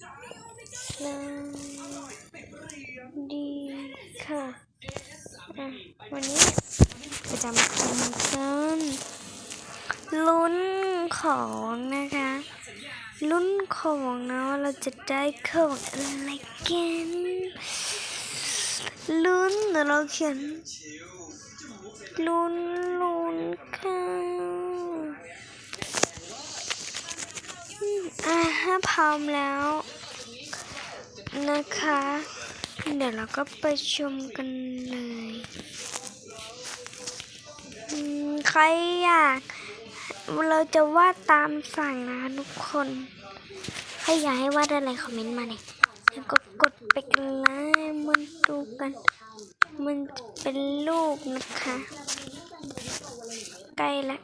สวัสดีค่ะอะ วันนี้เราจะมาทำกันลุ้นของนะคะ ลุ้นของนะว่าเราจะได้ของอะไรกันลุ้นเดี๋ยวเราเขียนลุ้นลุ้นค่ะ อืมอะถ้าพร้อมแล้วนะคะ เดี๋ยวเราก็ไปชมกันเลยอืมใครอยาก เราจะวาดตามสั่งนะคะทุกคนใครอยากให้วาดอะไรคอมเมนต์มาเลยแล้วก็กดไปกันเลมันดูกัน มันจะเป็นรูปนะคะ ใกล้แล้ว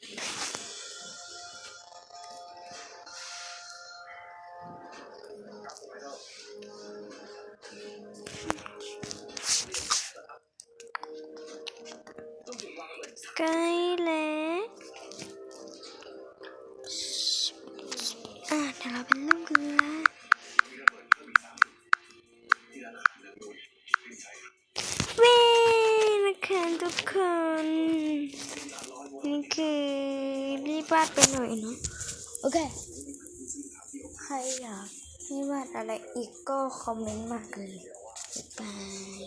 ใกล้แล้วอะเดี๋ยวเราเป็นรูปกันละเว้นะคะทุกคน นี่คือรีบวาดไปหน่อยเนาะโอเค ใครอยากให้วาดอะไรอีกก็คอมเมนต์มาเลยบาย